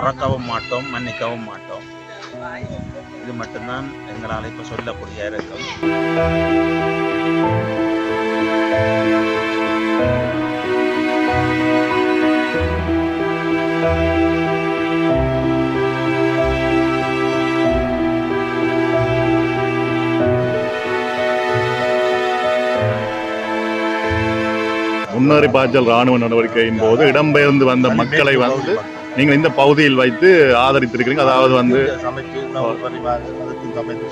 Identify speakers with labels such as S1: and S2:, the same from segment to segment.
S1: மறக்கவும் மாட்டோம் மன்னிக்கவும் மாட்டோம். இது மட்டும்தான் எங்களால் இப்போ சொல்லக்கூடிய இருக்கும்.
S2: முன்னேறி பாய்ச்சல் ராணுவ நடவடிக்கையின் போது இடம்பெயர்ந்து வந்த மக்களை வந்து நீங்கள் இந்த பகுதியில் வைத்து ஆதரித்திருக்கிறீங்க. அதாவது வந்து
S3: சமைத்து உணவு பரிமாறு அதுக்கும் சமைத்து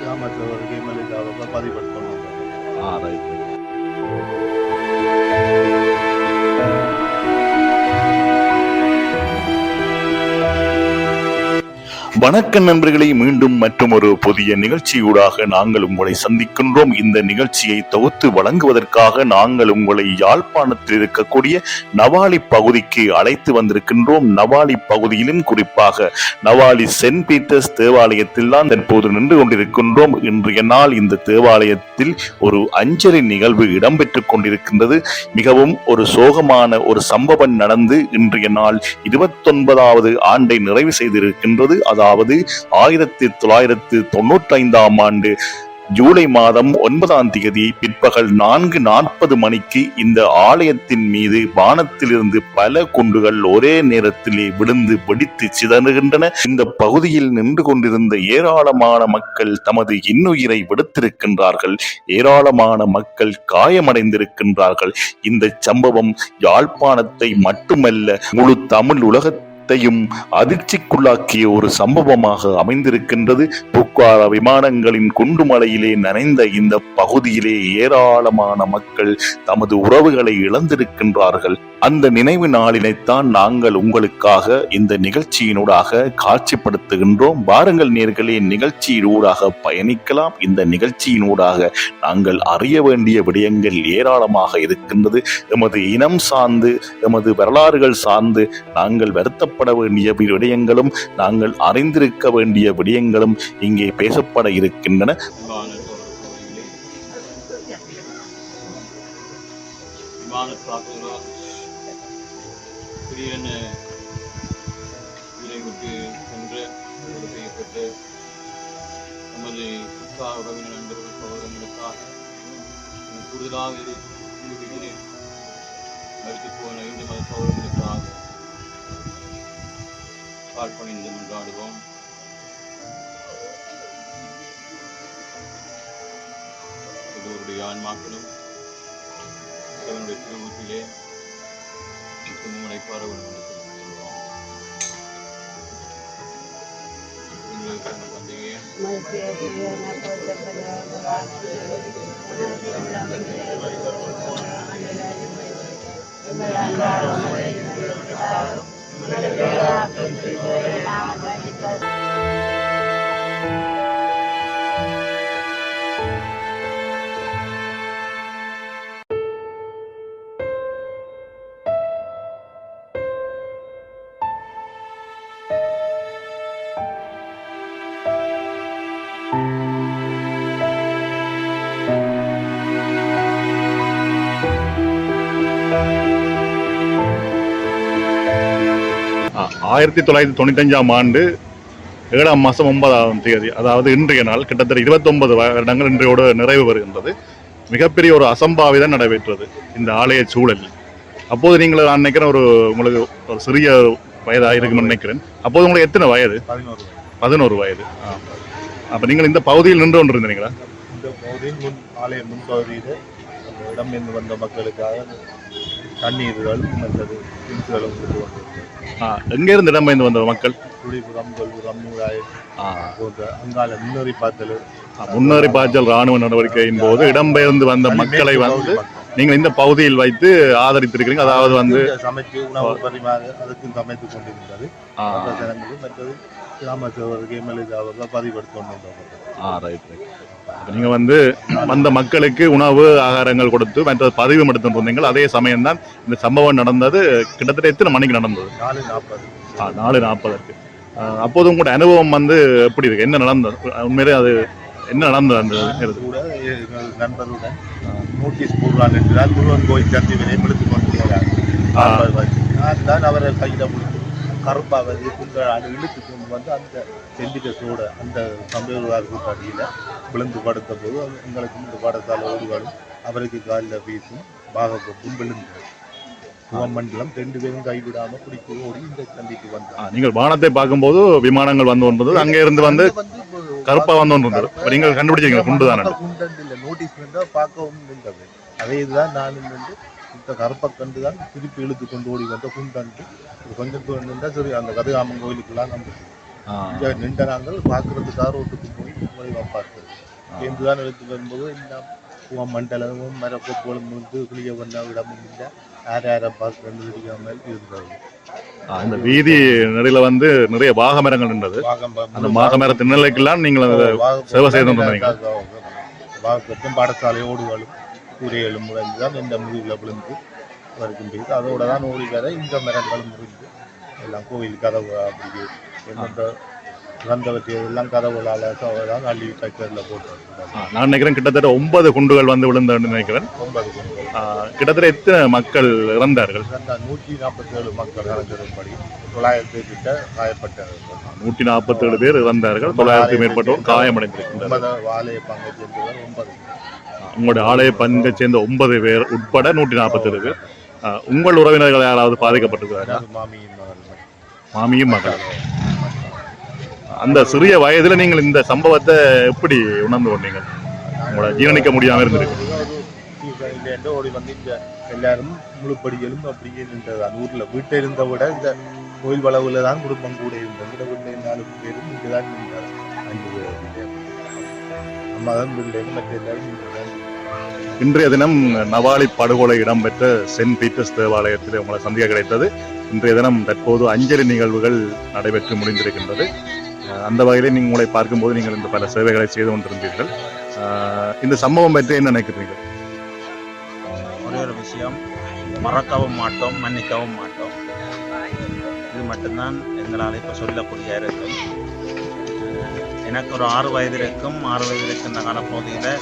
S3: கிராமத்தில் ஒரு கேமலுக்காக பதிவுபடுத்தணும்
S2: ஆ, right. வணக்க நண்பர்களை மீண்டும் மற்றும் ஒரு புதிய நிகழ்ச்சியூடாக நாங்கள் உங்களை சந்திக்கின்றோம். இந்த நிகழ்ச்சியை தொகுத்து வழங்குவதற்காக நாங்கள் உங்களை யாழ்ப்பாணத்தில் இருக்கக்கூடிய நவாலி பகுதிக்கு அழைத்து வந்திருக்கின்றோம். நவாலி பகுதியிலும் குறிப்பாக நவாலி சென்ட் பீட்டர்ஸ் தேவாலயத்தில் தான் தற்போது நின்று கொண்டிருக்கின்றோம். இன்றைய நாள் இந்த தேவாலயத்தில் ஒரு அஞ்சலி நிகழ்வு இடம்பெற்றுக் கொண்டிருக்கின்றது. மிகவும் ஒரு சோகமான ஒரு சம்பவம் நடந்து இன்றைய நாள் இருபத்தொன்பதாவது ஆண்டை நிறைவு செய்திருக்கின்றது. அதாவது ஆயிரத்தி தொள்ளாயிரத்து தொண்ணூற்றி ஐந்தாம் ஆண்டு ஜூலை மாதம் ஒன்பதாம் தேதி பிற்பகல் நான்கு நாற்பது மணிக்கு இந்த ஆலயத்தின் மீது வானத்திலிருந்து பல குண்டுகள் ஒரே நேரத்திலே விழுந்து வெடித்து சிதறுகின்றன. இந்த பகுதியில் நின்று கொண்டிருந்த ஏராளமான மக்கள் தமது இன்னுயிரை விடுத்திருக்கின்றார்கள். ஏராளமான மக்கள் காயமடைந்திருக்கின்றார்கள். இந்த சம்பவம் யாழ்ப்பாணத்தை மட்டுமல்ல முழு தமிழ் உலகத்தையும் அதிர்ச்சிக்குள்ளாக்கிய ஒரு சம்பவமாக அமைந்திருக்கின்றது. புக்காரா விமானங்களின் குண்டுமலையிலே நனைந்த இந்த பகுதியிலே ஏராளமான மக்கள் தமது உறவுகளை இழந்திருக்கின்றார்கள். அந்த நினைவு நாளினைத்தான் நாங்கள் உங்களுக்காக இந்த நிகழ்ச்சியினூடாக காட்சிப்படுத்துகின்றோம். வாருங்கள் நேர்களே நிகழ்ச்சியினூடாக பயணிக்கலாம். இந்த நிகழ்ச்சியினூடாக நாங்கள் அறிய வேண்டிய விடயங்கள் ஏராளமாக இருக்கின்றது. எமது இனம் சார்ந்து எமது வரலாறுகள் சார்ந்து நாங்கள் வருத்தப்பட வேண்டிய விடயங்களும் நாங்கள் அறிந்திருக்க வேண்டிய விடயங்களும் இங்கே பேசப்பட இருக்கின்றன.
S4: நமது உறவினர் நண்பர்கள் சகோதரங்களுக்காக கூடுதலாக மறுத்து போன இந்து மத சகோதரங்களுக்காக பார்ப்பணிந்து கொண்டாடுவோம் எல்லோருடைய ஆன்மாக்களும் அவனுடைய திருவுற்றிலே துணிமலை பாரவன்
S2: ஆ, ஆயிரத்தி தொள்ளாயிரத்தி தொண்ணூத்தஞ்சாம் ஆண்டு ஏழாம் மாதம் ஒன்பதாம் தேதி அதாவது இன்றைய நாள் கிட்டத்தட்ட இருபத்தொன்பது வருடங்கள் இன்றையோடு நிறைவு வருகின்றது மிகப்பெரிய ஒரு அசம்பாவிதம் நடைபெற்றது இந்த ஆலய சூழலில். அப்போது நீங்கள் நான் நினைக்கிறேன் ஒரு உங்களுக்கு ஒரு சிறிய வயதாக இருக்குன்னு நினைக்கிறேன். அப்போது உங்களுக்கு எத்தனை வயது?
S3: பதினோரு
S2: பதினோரு வயது. அப்போ நீங்கள் இந்த பகுதியில் நின்று கொண்டிருந்தீங்களா
S3: இந்த பகுதியில் முன் ஆலய முன்பகுதியில் அந்த இடம்பெயர்ந்து வந்த மக்களுக்காக தண்ணீர்கள் மற்றது
S2: எங்கேருந்து இடம்பெயர்ந்து வந்த மக்கள்?
S3: குடிபுறம் கொல்புறம் மூழாய்
S2: ஆ,
S3: போன்ற அங்கால முன்னேறி பார்த்தல்
S2: முன்னேறி பாய்ச்சல் ராணுவ நடவடிக்கையின் போது இடம்பெயர்ந்து வந்த மக்களை வந்து நீங்கள் இந்த பகுதியில் வைத்து ஆதரித்திருக்கிறீங்க. அதாவது வந்து
S3: சமைத்து உணவு பரிமாறு அதுக்கும் சமைத்து கொண்டிருந்தது. மற்றது கிராமத்தில் ஒரு கேமலுக்காக பதிவுபடுத்தணும்
S2: ஆ ரைட் ரைட் அப்ப நீங்க வந்து வந்த மக்களுக்கு உணவு ஆகாரங்கள் கொடுத்து மற்ற பதிவு எடுத்துட்டு இருந்தீங்க அதே சமயம் தான் இந்த சம்பவம் நடந்தது. கிட்டத்தட்ட எத்தனை மணிக்கு நடந்தது?
S3: நாலு நாற்பது.
S2: ஆ, நாலு நாற்பதற்கு. அப்போது உங்களோட அனுபவம் வந்து எப்படி இருக்கு? என்ன நடந்தது? உண்மையிலே அது என்ன நடந்தது அந்த
S3: கூட நண்பருடன் நோட்டீஸ் போடுறான் என்றால் முருகன் கோயில் சந்தி விலை விழுத்து கொண்டு போகிறார் ஐம்பது வயசு நான் தான் அவரை கையில் குண்டை அது இழுத்து வந்து அந்த செல்லிக்கட்டோட அந்த சம்பவவார் கூட்டாளியில் விழுந்து படுத்த போது எங்களுக்கு இந்த பாடத்தால் ஓடுவாலும் அவருக்கு காலில் வீசும் பாகப்பட்டும் விழுந்து மண்டலம் ரெண்டு பேரும் கைவிடாமல் பிடிச்சி ஓடி இந்த சந்திக்கு
S5: ஆ,
S3: வந்தாங்க
S5: நீங்கள் வானத்தை பார்க்கும்போது விமானங்கள் வந்து கொண்டது அங்கே இருந்து வந்து கருப்பா வந்து ஒன்று நீங்கள் கண்டுபிடிச்சீங்க குண்டு தானே?
S3: குண்டு இல்லை நோட்டீஸ் இருந்தா பார்க்கவும் நின்றது. அதே இதுதான் நான் நின்று இந்த கருப்பை கண்டு தான் திருப்பி இழுத்து கொண்டு ஓடி வந்த குண்டன்ட்டு. கொஞ்சம் தூரம் நின்றா சரி அந்த கதிராமன் கோயிலுக்குலாம் நம்பிச்சு இங்க நின்ற நாங்கள் பார்க்கறதுக்காக ரோட்டுக்கு போய் முறைவா பார்த்தது இருந்து தான் எடுத்து வரும்போது எல்லாம் மண்டலமும் மரப்போலும் வந்து குளிய பண்ண இடமும் இல்லை. யார் யாரை பார்க்கறது தெரியாமல் இருந்தது.
S5: இந்த வீதி நடுவில் வந்து நிறைய வாக மரங்கள் இருந்தது
S3: வாகம்பம்
S5: அந்த வாக மர திண்ணலைக்கெல்லாம் நீங்கள் அந்த சேவை செய்து.
S3: வாக்கத்தும் பாடசாலை ஓடுகளும் கூரைகளும் முறைந்து தான் இந்த முதுகில் விழுந்து வரைக்கும் போயிட்டு அதோட தான் ஓடி வர இந்த மரங்களும் முறிந்து. எல்லாம் கோயில் கதவு அப்படி என்னென்ற இறந்தவற்றை எல்லாம் கதவுகளால் தான் அள்ளி கச்சரில் போட்டு
S5: நான் நினைக்கிறேன் கிட்டத்தட்ட ஒன்பது குண்டுகள் வந்து விழுந்தன்னு நினைக்கிறேன்.
S3: ஒன்பது
S5: கிட்டத்தட்ட எத்தனை மக்கள் இறந்தார்கள்?
S3: இறந்த நூற்றி நாற்பத்தேழு மக்கள் தொள்ளாயிரத்தி கிட்ட காயப்பட்டார்கள்
S5: நூற்றி நாற்பத்தேழு பேர் இறந்தார்கள். தொள்ளாயிரத்துக்கு மேற்பட்டோர் காயமடைந்திருக்கின்றனர்.
S3: ஒன்பது ஆலய பங்கை சேர்ந்தவர் ஒன்பது
S5: உங்களுடைய ஆலய பங்கை சேர்ந்த ஒன்பது பேர் உட்பட நூற்றி நாற்பத்தேழு பேர். உங்கள் உறவினர்கள் யாராவது பாதிக்கப்பட்டிருக்கிறாரா
S3: மாமியின் மகள்
S5: மாமியும் மகள். அந்த சிறிய வயதுல நீங்கள் இந்த சம்பவத்தை எப்படி உணர்ந்து கொண்டீங்க? உங்களோட ஜீரணிக்க முடியாம இருந்திருக்கு.
S3: ஓடி வந்து இந்த எல்லாரும் முழுப்படிகளும் அப்படியே நின்றது. அந்த ஊர்ல வீட்டை இருந்த விட இந்த கோயில் வளவுல தான் குடும்பம் கூட இருந்தது. இந்த வீட்டை நாலு பேரும் இங்கே தான் நின்றார் அஞ்சு பேர் அம்மா தான் பிள்ளைங்க மற்ற எல்லாரும் இங்கே தான்
S5: இன்றைய தினம் நவாலி படுகொலை இடம்பெற்ற சென்ட் பீட்டர்ஸ் தேவாலயத்தில் உங்களை சந்திக்க கிடைத்தது. இன்றைய தினம் தற்போது அஞ்சலி நிகழ்வுகள் நடைபெற்று முடிந்திருக்கின்றது. அந்த வகையில் நீங்கள் உங்களை பார்க்கும்போது நீங்கள் இந்த பல சேவைகளை செய்து கொண்டிருந்தீர்கள். இந்த சம்பவம் பற்றி என்ன நினைக்கிறீங்க
S1: ஒரே ஒரு விஷயம். மறக்கவும் மாட்டோம் மன்னிக்கவும் மாட்டோம். இது மட்டும்தான் எங்களால் இப்போ சொல்லக்கூடிய இருக்கும் எனக்கு ஒரு ஆறு வயது இருக்கும். ஆறு வயது இருக்கின்ற காலப்பகுதியில்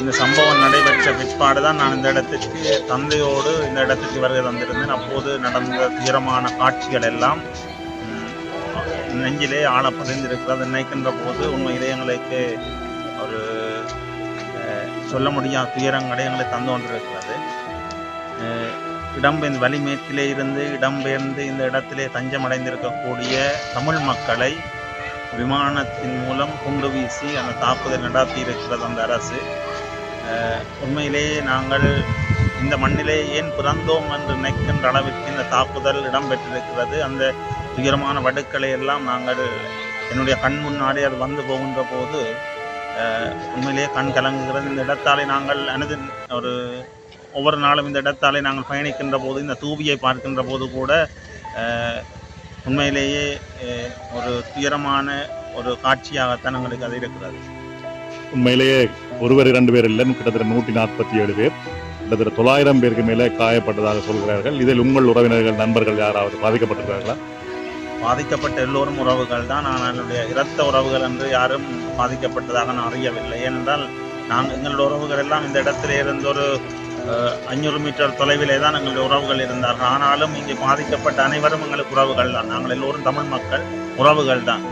S1: இந்த சம்பவம் நடைபெற்ற பிற்பாடு தான் நான் இந்த இடத்துக்கு தந்தையோடு இந்த இடத்துக்கு வருகை தந்திருந்தேன். அப்போது நடந்த தீரமான காட்சிகள் எல்லாம் நெஞ்சிலே ஆழ பதிந்திருக்கிறது. நினைக்கின்ற போது உண்மையிலே எங்களுக்கு ஒரு சொல்ல முடியாத துயரங்களை எங்களை தந்து கொண்டிருக்கிறது. இடம்பெயர்ந்து வலிமேட்டிலே இருந்து இடம்பெயர்ந்து இந்த இடத்திலே தஞ்சமடைந்திருக்கக்கூடிய தமிழ் மக்களை விமானத்தின் மூலம் குண்டு வீசி அந்த தாக்குதல் நடத்தி இருக்கிறது அந்த அரசு. உண்மையிலேயே நாங்கள் இந்த மண்ணிலே ஏன் பிறந்தோம் என்று நினைக்கின்ற அளவிற்கு இந்த தாக்குதல் இடம்பெற்றிருக்கிறது. அந்த துயரமான வடுக்களை எல்லாம் நாங்கள் என்னுடைய கண் முன்னாடி அது வந்து போகின்ற போது உண்மையிலேயே கண் கலங்குகிறது. இந்த இடத்தாலே நாங்கள் அனுது ஒரு ஒவ்வொரு நாளும் இந்த இடத்தாலே நாங்கள் பயணிக்கின்ற போது இந்த தூவியை பார்க்கின்ற போது கூட உண்மையிலேயே ஒரு துயரமான ஒரு காட்சியாகத்தான் எங்களுக்கு அது இருக்கிறது.
S5: உண்மையிலேயே ஒருவர் இரண்டு பேர் இல்லை கிட்டத்தட்ட நூற்றி நாற்பத்தி ஏழு பேர். கிட்டத்தட்ட தொள்ளாயிரம் பேருக்கு மேலே காயப்பட்டதாக சொல்கிறார்கள். இதில் உங்கள் உறவினர்கள் நண்பர்கள் யாராவது பாதிக்கப்பட்டிருக்கிறார்களா
S1: பாதிக்கப்பட்ட எல்லோரும் உறவுகள் தான். ஆனால் என்னுடைய இரத்த உறவுகள் என்று யாரும் பாதிக்கப்பட்டதாக நான் அறியவில்லை. ஏனென்றால் நாங்கள் எங்களுடைய உறவுகள் எல்லாம் இந்த இடத்திலே இருந்த ஒரு அஞ்சூறு மீட்டர் தொலைவிலே தான் எங்களுடைய உறவுகள் இருந்தார்கள். ஆனாலும் இங்கே பாதிக்கப்பட்ட அனைவரும் எங்களுக்கு உறவுகள் தான். நாங்கள் எல்லோரும் தமிழ் மக்கள் உறவுகள் தான்.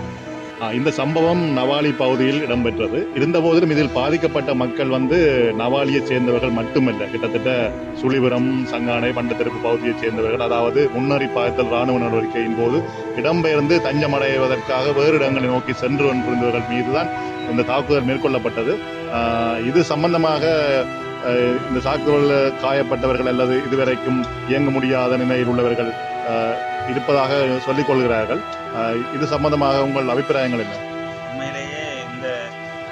S5: இந்த சம்பவம் நவாலி பகுதியில் இடம்பெற்றது. இருந்தபோதிலும் இதில் பாதிக்கப்பட்ட மக்கள் வந்து நவாலியை சேர்ந்தவர்கள் மட்டுமல்ல கிட்டத்தட்ட சுழிபுரம் சங்கானை பண்டத்திருப்பு பகுதியைச் சேர்ந்தவர்கள் அதாவது முன்னறிப்பாய்த்தல் ராணுவ நடவடிக்கையின் போது இடம்பெயர்ந்து தஞ்சமடைவதற்காக வேறு இடங்களை நோக்கி சென்று கொண்டிருந்தவர்கள் மீதுதான் இந்த தாக்குதல் மேற்கொள்ளப்பட்டது. இது சம்பந்தமாக இந்த தாக்குதலில் காயப்பட்டவர்கள் அல்லது இதுவரைக்கும் இயங்க முடியாத நிலையில் உள்ளவர்கள் இருப்பதாக சொல்லிக் கொள்கிறார்கள். இது சம்பந்தமாக உங்கள் அபிப்பிராயங்கள் என்ன?
S1: உண்மையிலேயே இந்த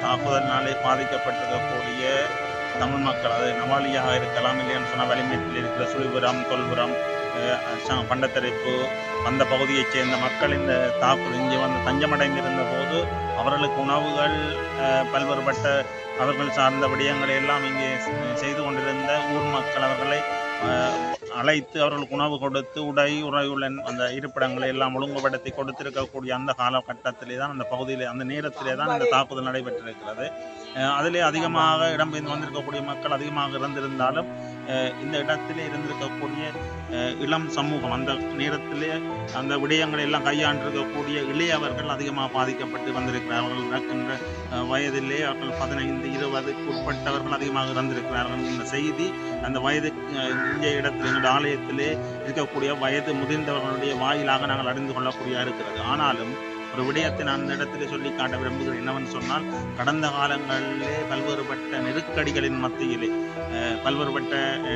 S1: தாக்குதலினாலே பாதிக்கப்பட்டிருக்கக்கூடிய தமிழ் மக்கள் அது நவாலியாக இருக்கலாம் இல்லைன்னு சொன்னால் வலிமேட்டில் இருக்கிற சுழிபுரம் தொல்புரம் பண்டத்தரிப்பு அந்த பகுதியைச் சேர்ந்த மக்கள் இந்த தாக்குதல் இங்கே வந்து தஞ்சமடைந்திருந்த போது அவர்களுக்கு உணவுகள் அஹ், பல்வேறுபட்ட அவர்கள் சார்ந்த விடயங்களை எல்லாம் இங்கே செய்து கொண்டிருந்த ஊர் மக்கள் அவர்களை அழைத்து அவர்களுக்கு உணவு கொடுத்து உடை உறையுடன் அந்த இருப்பிடங்களை எல்லாம் ஒழுங்குபடுத்தி கொடுத்திருக்கக்கூடிய அந்த காலகட்டத்திலே தான் அந்த பகுதியிலே அந்த நேரத்திலே தான் இந்த தாக்குதல் நடைபெற்றிருக்கிறது. அதிலே அதிகமாக இடம்பெயர்ந்து வந்திருக்கக்கூடிய மக்கள் அதிகமாக இறந்திருந்தாலும் இந்த இடத்துல இருந்திருக்கக்கூடிய இளம் சமூகம் அந்த நேரத்தில் அந்த விடயங்களை எல்லாம் கையாண்டிருக்கக்கூடிய இளையவர்கள் அதிகமாக பாதிக்கப்பட்டு வந்திருக்கிறார்கள். இறக்கின்ற வயதிலே அவர்கள் பதினைந்து இருபதுக்கு உட்பட்டவர்கள் அதிகமாக இறந்திருக்கிறார்கள். இந்த செய்தி அந்த வயது இந்த இடத்தில் இந்த ஆலயத்திலே இருக்கக்கூடிய வயது முதிர்ந்தவர்களுடைய வாயிலாக நாங்கள் அறிந்து கொள்ளக்கூடிய இருக்கிறது. ஆனாலும் ஒரு விடயத்தை நான் அந்த இடத்திலே சொல்லி காட்ட விரும்புகிறேன். என்னவென்று சொன்னால் கடந்த காலங்களிலே பல்வேறுபட்ட நெருக்கடிகளின் மத்தியிலே பல்வேறுபட்ட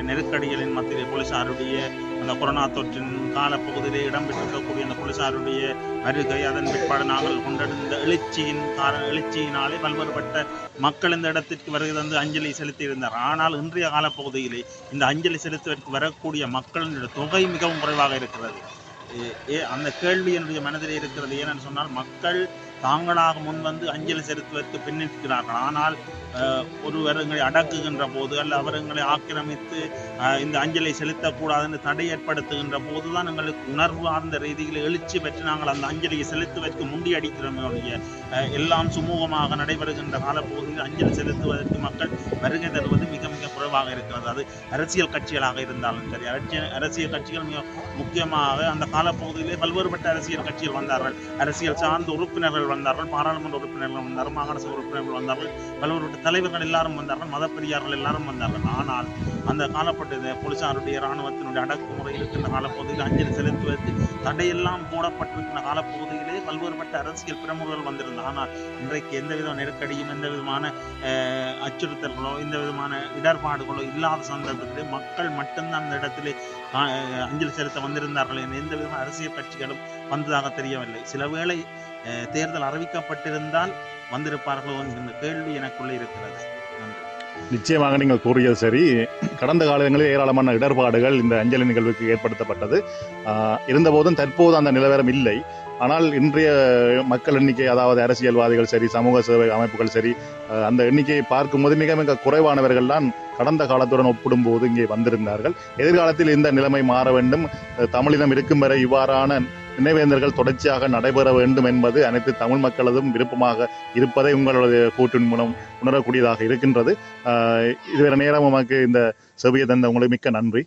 S1: நெருக்கடிகளின் மத்தியிலே போலீசாருடைய அந்த கொரோனா தொற்றின் காலப்பகுதியிலே இடம்பெற்றிருக்கக்கூடிய அந்த போலீசாருடைய வருகை அதன் பிற்பாடு நாங்கள் கொண்டிருந்த எழுச்சியின் கால எழுச்சியினாலே பல்வேறுபட்ட மக்கள் இந்த இடத்திற்கு வருகை தந்து அஞ்சலி செலுத்தியிருந்தார். ஆனால் இன்றைய காலப்பகுதியிலே இந்த அஞ்சலி செலுத்துவதற்கு வரக்கூடிய மக்களினுடைய தொகை மிகவும் குறைவாக இருக்கிறது. அந்த கேள்வி என்னுடைய மனதில் இருக்கிறது. ஏனென்று சொன்னால் மக்கள் தாங்களாக முன்வந்து அஞ்சலி செலுத்துவதற்கு பின்னிற்கிறார்கள் ஆனால் அஹ், ஒருவர் எங்களை அடக்குகின்ற போது அல்ல அவர் எங்களை ஆக்கிரமித்து இந்த அஞ்சலி செலுத்தக்கூடாதுன்னு தடை ஏற்படுத்துகின்ற போதுதான் எங்களுக்கு உணர்வார்ந்த ரீதியில் எழுச்சி பெற்று நாங்கள் அந்த அஞ்சலியை செலுத்துவதற்கு முண்டியடிக்கிறோமையுடைய எல்லாம் சுமூகமாக நடைபெறுகின்ற காலப்பகுதியில் அஞ்சலி செலுத்துவதற்கு மக்கள் வருகை தருவது மிக மிக குறைவாக இருக்கிறது. அது அரசியல் கட்சிகளாக இருந்தாலும் சரி அரசியல் அரசியல் கட்சிகள் மிக முக்கியமாக அந்த காலப்பகுதியிலே பல்வேறுபட்ட அரசியல் கட்சிகள் வந்தார்கள். அரசியல் சார்ந்த உறுப்பினர்கள் வந்தார்கள் பாராளுமன்ற உறுப்பினர்கள் வந்தார்கள் மாகாண சபை உறுப்பினர்கள் வந்தார்கள் பல்வேறுபட்ட தலைவர்கள் எல்லாரும் வந்தார்கள் மதப்பெரியார்கள் எல்லாரும் வந்தார்கள். ஆனால் அந்த காலப்பட்ட போலீசாருடைய இராணுவத்தினுடைய அடக்குமுறை இருக்கின்ற காலப்பகுதியில் அஞ்சலி செலுத்துவதற்கு தடையெல்லாம் போடப்பட்டிருக்கின்ற காலப்பகுதியிலே பல்வேறுபட்ட அரசியல் பிரமுகர்கள் வந்திருந்தார் ஆனால் இன்றைக்கு எந்த வித நெருக்கடியும் எந்த விதமான அச்சுறுத்தல்களோ எந்த விதமான இடர்பாடுகளோ இல்லாத சந்தர்ப்பத்திலே மக்கள் மட்டும்தான் அந்த இடத்திலே அஞ்சலி செலுத்த வந்திருந்தார்கள் என எந்த விதமான அரசியல் கட்சிகளும் வந்ததாக தெரியவில்லை. சில வேளை அஹ், தேர்தல் அறிவிக்கப்பட்டிருந்தால் வந்திருப்பார்களோ என்கின்ற கேள்வி எனக்குள்ளே இருக்கிறது.
S5: நிச்சயமாக நீங்கள் கூறியது சரி. கடந்த காலங்களில் ஏராளமான இடர்பாடுகள் இந்த அஞ்சலி நிகழ்வுக்கு ஏற்படுத்தப்பட்டது. இருந்தபோதும் தற்போது அந்த நிலவரம் இல்லை. ஆனால் இன்றைய மக்கள் எண்ணிக்கை அதாவது அரசியல்வாதிகள் சரி சமூக சேவை அமைப்புகள் சரி அந்த எண்ணிக்கையை பார்க்கும்போது மிக மிக குறைவானவர்கள் தான் கடந்த காலத்துடன் ஒப்பிடும்போது இங்கே வந்திருந்தார்கள். எதிர்காலத்தில் இந்த நிலைமை மாற வேண்டும். தமிழினம் இருக்கும் வரை இவ்வாறான நினைவேந்தர்கள் தொடர்ச்சியாக நடைபெற வேண்டும் என்பது அனைத்து தமிழ் மக்களதும் விருப்பமாக இருப்பதை உங்களுடைய கூட்டின் மூலம் உணரக்கூடியதாக இருக்கின்றது. இதுவரை நேரம் உமக்கு இந்த செவியை தந்த உங்களுக்கு மிக்க நன்றி.